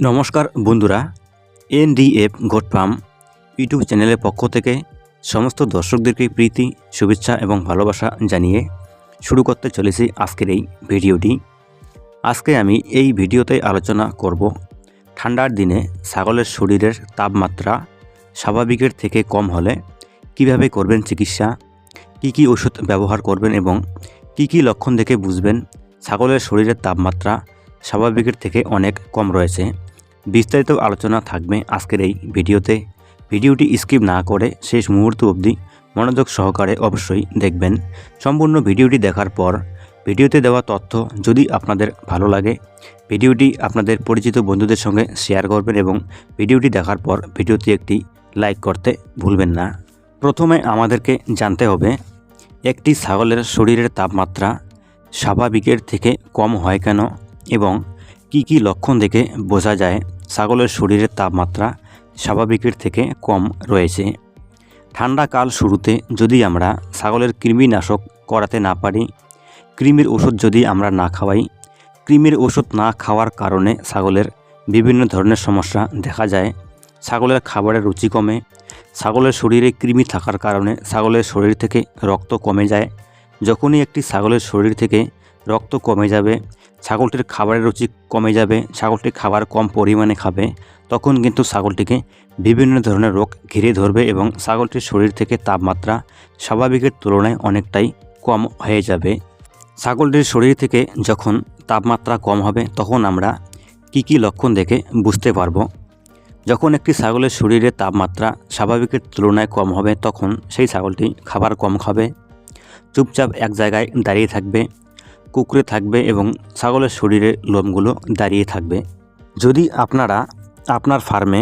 নমস্কার বন্ধুরা NDF goat farm YouTube চ্যানেলের পক্ষ থেকে সমস্ত দর্শকদেরকে প্রীতি, শুভেচ্ছা এবং ভালোবাসা জানিয়ে শুরু করতে চলেছি আজকের এই ভিডিওটি। আজকে আমি এই ভিডিওতে আলোচনা করব ঠান্ডার দিনে ছাগলের শরীরের তাপমাত্রা স্বাভাবিকের থেকে কম হলে কীভাবে করবেন চিকিৎসা, কি কি ওষুধ ব্যবহার করবেন এবং কি কি লক্ষণ দেখে বুঝবেন ছাগলের শরীরের তাপমাত্রা স্বাভাবিকের থেকে অনেক কম রয়েছে। বিস্তারিত আলোচনা থাকবে আজকের এই ভিডিওতে। ভিডিওটি স্কিপ না করে শেষ মুহূর্ত অবধি মনোযোগ সহকারে অবশ্যই দেখবেন। সম্পূর্ণ ভিডিওটি দেখার পর ভিডিওতে দেওয়া তথ্য যদি আপনাদের ভালো লাগে, ভিডিওটি আপনাদের পরিচিত বন্ধুদের সঙ্গে শেয়ার করবেন এবং ভিডিওটি দেখার পর ভিডিওটি একটি লাইক করতে ভুলবেন না। প্রথমে আমাদেরকে জানতে হবে, একটি ছাগলের শরীরের তাপমাত্রা স্বাভাবিকের থেকে কম হয় কেন এবং কি কি লক্ষণ দেখে বোঝা যায়, ছাগলের শরীরের তাপমাত্রা স্বাভাবিকের থেকে কম রয়েছে। ঠান্ডাকাল শুরুতে যদি আমরা ছাগলের কৃমিনাশক করাতে না পারি, কৃমির ওষুধ যদি আমরা না খাওয়াই, কৃমির ওষুধ না খাওয়ার কারণে ছাগলের বিভিন্ন ধরনের সমস্যা দেখা যায়। ছাগলের খাবারের রুচি কমে, ছাগলের শরীরে কৃমি থাকার কারণে ছাগলের শরীর থেকে রক্ত কমে যায়। যখনই একটি ছাগলের শরীর থেকে রক্ত কমে যাবে, ছাগলটির খাবারের রুচি কমে যাবে, ছাগলটি খাবার কম পরিমাণে খাবে, তখন কিন্তু ছাগলটিকে বিভিন্ন ধরনের রোগ ঘিরে ধরবে এবং ছাগলটির শরীর থেকে তাপমাত্রা স্বাভাবিকের তুলনায় অনেকটাই কম হয়ে যাবে। ছাগলটির শরীর থেকে যখন তাপমাত্রা কম হবে, তখন আমরা কি কি লক্ষণ দেখে বুঝতে পারব? যখন একটি ছাগলের শরীরে তাপমাত্রা স্বাভাবিকের তুলনায় কম হবে, তখন সেই ছাগলটি খাবার কম খাবে, চুপচাপ এক জায়গায় দাঁড়িয়ে থাকবে কুকুরে থাকবে এবং ছাগলের শরীরে লোমগুলো দাঁড়িয়ে থাকবে। যদি আপনারা আপনার ফার্মে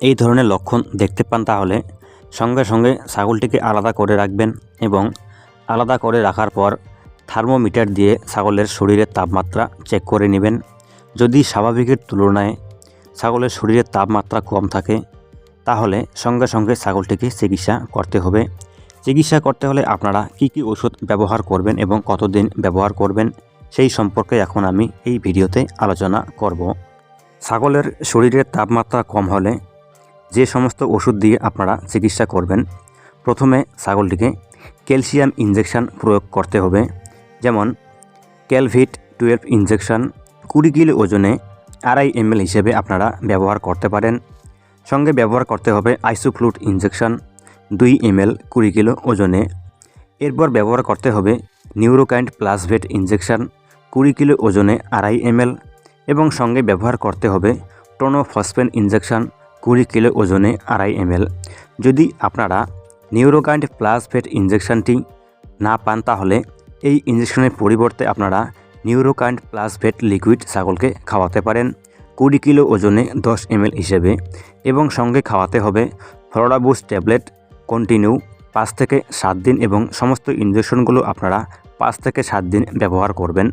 এই ধরনের লক্ষণ দেখতে পান, তাহলে সঙ্গে সঙ্গে ছাগলটিকে আলাদা করে রাখবেন এবং আলাদা করে রাখার পর থার্মোমিটার দিয়ে ছাগলের শরীরের তাপমাত্রা চেক করে নেবেন। যদি স্বাভাবিকের তুলনায় ছাগলের শরীরের তাপমাত্রা কম থাকে, তাহলে সঙ্গে সঙ্গে ছাগলটিকে চিকিৎসা করতে হবে। চিকিৎসা করতে হলে আপনারা কি কি ওষুধ ব্যবহার করবেন এবং কতদিন ব্যবহার করবেন, সেই সম্পর্কে এখন আমি এই ভিডিওতে আলোচনা করব। ছাগলের শরীরের তাপমাত্রা কম হলে যে সমস্ত ওষুধ দিয়ে আপনারা চিকিৎসা করবেন, প্রথমে ছাগলটিকে ক্যালসিয়াম ইনজেকশন প্রয়োগ করতে হবে, যেমন ক্যালভিট টুয়েলভ ইনজেকশন কুড়ি কিলো ওজনে আড়াই এমএল হিসেবে আপনারা ব্যবহার করতে পারেন। সঙ্গে ব্যবহার করতে হবে আইসোফ্লুট ইনজেকশন দুই এমএল কুড়ি কিলো ওজনে। এরপর ব্যবহার করতে হবে নিউরোকাইন্ড প্লাস ভেট ইনজেকশন কুড়ি কিলো ওজনে আড়াই এমএল এবং সঙ্গে ব্যবহার করতে হবে টোনোফসফেন ইঞ্জেকশান কুড়ি কিলো ওজনে আড়াই এমএল। যদি আপনারা নিউরোকাইন্ড প্লাস ভেট ইনজেকশনটি না পান তাহলে এই ইনজেকশনের পরিবর্তে আপনারা নিউরোকাইন্ড প্লাস ভেট লিকুইড ছাগলকে খাওয়াতে পারেন কুড়ি কিলো ওজনে দশ এমএল হিসেবে এবং সঙ্গে খাওয়াতে হবে ফ্লোরাবুস ট্যাবলেট কন্টিনিউ পাঁচ থেকে সাত দিন এবং সমস্ত ইনজেকশনগুলো আপনারা পাঁচ থেকে সাত দিন ব্যবহার করবেন।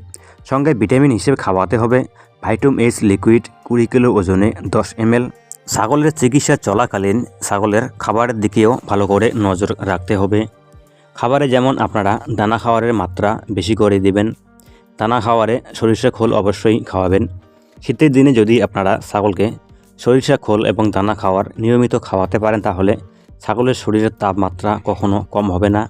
সঙ্গে ভিটামিন হিসেবে খাওয়াতে হবে। ভাইটুম এইচ লিকুইড কুড়ি কিলো ওজনে দশ এমএল ছাগলের চিকিৎসা চলাকালীন ছাগলের খাবারের দিকেও ভালো করে নজর রাখতে হবে। খাবারে যেমন আপনারা দানা খাওয়ারের মাত্রা বেশি করে দিবেন, দানা খাওয়ারে সরিষা খোল অবশ্যই খাওয়াবেন। শীতের দিনে যদি আপনারা ছাগলকে সরিষা খোল এবং দানা খাওয়ার নিয়মিত খাওয়াতে পারেন তাহলে ছাগলের শরীরের তাপমাত্রা কখনো কম হবে না।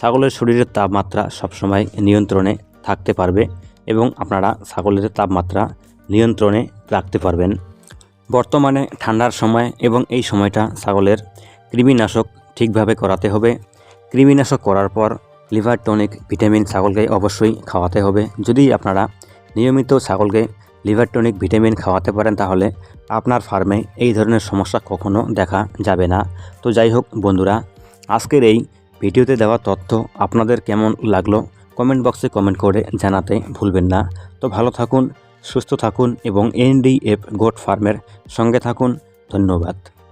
ছাগলের শরীরের তাপমাত্রা সবসময় নিয়ন্ত্রণে থাকতে পারবে এবং আপনারা ছাগলের তাপমাত্রা নিয়ন্ত্রণে রাখতে পারবেন। বর্তমানে ঠান্ডার সময় এবং এই সময়টা ছাগলের কৃমিনাশক ঠিকভাবে করাতে হবে। কৃমিনাশক করার পর লিভার টনিক, ভিটামিন ছাগলকে অবশ্যই খাওয়াতে হবে। যদি আপনারা নিয়মিত ছাগলকে লিভার টনিক, ভিটামিন খাওয়াতে পারেন তাহলে আপনার ফার্মে এই ধরনের সমস্যা কখনো দেখা যাবে না। তো যাই হোক বন্ধুরা, আজকের এই ভিডিওতে দেওয়া তথ্য আপনাদের কেমন লাগল কমেন্ট বক্সে কমেন্ট করে জানাতে ভুলবেন না। তো ভালো থাকুন, সুস্থ থাকুন এবং এনডিএফ গোট ফার্মের সঙ্গে থাকুন। ধন্যবাদ।